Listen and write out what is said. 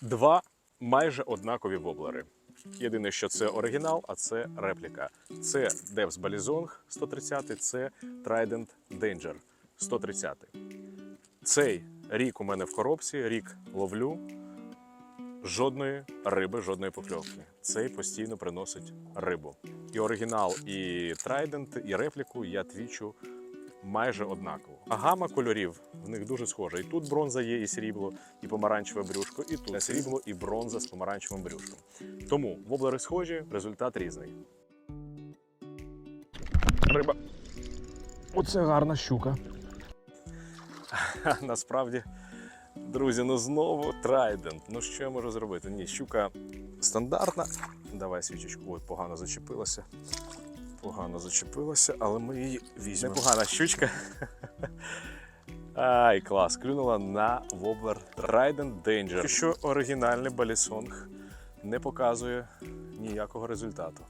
Два майже однакові воблери. Єдине, що це оригінал, а це репліка. Це Devs Balizong 130, це Trident Danger 130. Цей рік у мене в коробці, рік ловлю. Жодної риби, жодної покльовки. Цей постійно приносить рибу. І оригінал, і Trident, і репліку я твічу майже однаково. А гама кольорів в них дуже схожа. І тут бронза є, і срібло, і помаранчеве брюшко, і тут срібло, і бронза з помаранчевим брюшком. Тому воблери схожі, результат різний. Риба. Оце гарна щука. Насправді, друзі, ну знову трайдент. Ну що я можу зробити? Ні, щука стандартна. Давай свічечку. Ой, погано зачепилася. Погано зачепилася, але ми її візьмемо. Непогана щучка. Ай, клас, клюнула на воблер Trident Danger. Що оригінальний балісонг не показує ніякого результату.